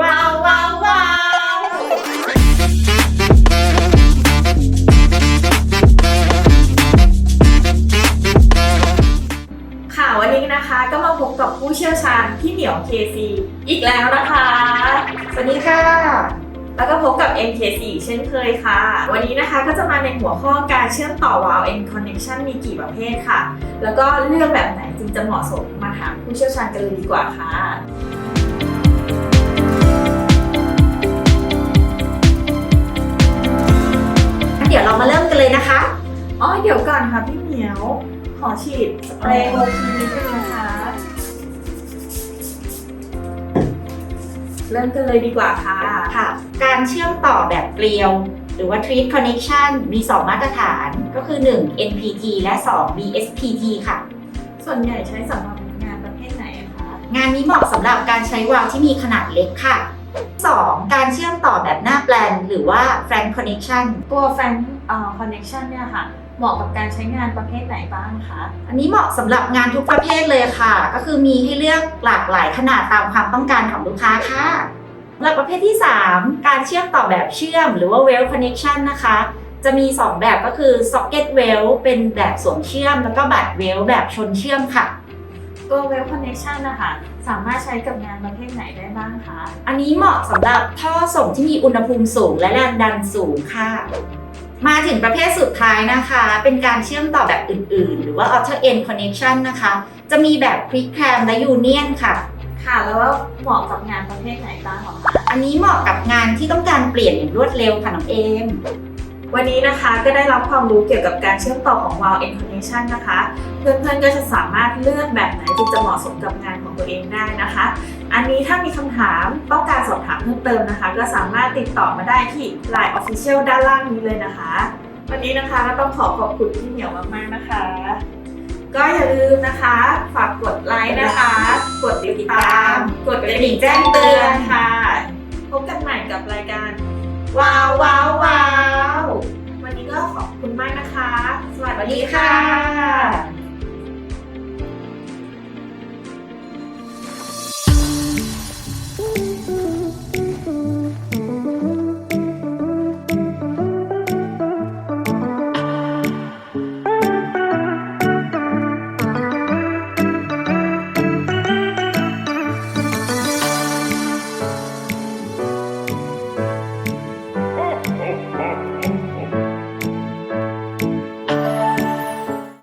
ว้าวว้าวว้าวค่ะวันนี้นะคะก็มาพบกับผู้เชี่ยวชาญพี่เหมียว KC อีกแล้วนะคะ สวัสดีค่ะ แล้วก็พบกับ MKC เช่นเคยค่ะ วันนี้นะคะก็จะมาในหัวข้อการเชื่อมต่อ Wow and Connection มีกี่ประเภทค่ะ แล้วก็เลือกแบบไหนจึงจะเหมาะสมมาถามผู้เชี่ยวชาญกันเลยดีกว่าค่ะ อ๋อเดี๋ยวก่อนค่ะพี่เหมียว ขอฉีดสเปรย์โมทีนิดนึงนะคะ เริ่มกันเลยดีกว่าค่ะ ค่ะ การเชื่อมต่อแบบเกลียว หรือว่า Treat Connection มี 2 มาตรฐานก็คือ 1 NPT และ 2 BSPT ค่ะ ส่วนใหญ่ใช้สำหรับงานประเภทไหนอะคะ งานนี้เหมาะสำหรับการใช้วาล์วที่มีขนาดเล็กค่ะ 2. การเชื่อมต่อแบบหน้าแปลน หรือว่า Frank Connection ตัวแฟนเอ่อคอนเนคชันเนี่ยค่ะ เหมาะกับการใช้งานประเภทไหนบ้างคะ อันนี้เหมาะสำหรับงานทุกประเภทเลยค่ะ ก็คือมีให้เลือกหลากหลายขนาดตามความต้องการของลูกค้าค่ะสำหรับประเภทที่ 3 การเชื่อมต่อแบบเชื่อม หรือว่า well connection นะคะ จะมี 2 แบบก็คือ socket well เป็นแบบสวมเชื่อม แล้วก็บัตร well แบบชนเชื่อมค่ะตัวเวลคอนเนคชันนะคะสามารถใช้กับงานประเภทไหนได้บ้างคะ อันนี้เหมาะสำหรับท่อส่งที่มีอุณหภูมิสูงและแรงดันสูงค่ะ มาถึงประเภทสุดท้ายนะคะ เป็นการเชื่อมต่อแบบอื่นๆ หรือว่า outer end connection นะคะ จะมีแบบ quick cam และ union ค่ะ ค่ะ แล้วว่าเหมาะกับงานประเภทไหนบ้างเหรอคะอันนี้เหมาะกับงานที่ต้องการเปลี่ยนอย่างรวดเร็วค่ะน้องเอม วันนี้นะคะก็ได้รับความรู้เกี่ยวกับการเชื่อมต่อของ Wow N Connection นะคะ เพื่อนๆก็จะสามารถเลือกแบบไหนที่จะเหมาะสมกับงานของ ตัวเองได้นะคะ อันนี้ถ้ามีคำถามต้องการสอบถามเพิ่มเติมนะคะ ก็สามารถติดต่อมาได้ที่ Line Official ด้านล่างนี้เลยนะคะ วันนี้นะคะก็ต้องขอขอบคุณพี่เหมียวมากๆนะคะ ก็อย่าลืมนะคะ ฝากกดไลค์นะคะ กดติดตาม กดกระดิ่งแจ้งเตือนค่ะ พบกันใหม่กับรายการว้าวว้าวว้าววันนี้ก็ขอบคุณมากนะคะ สวัสดีค่ะ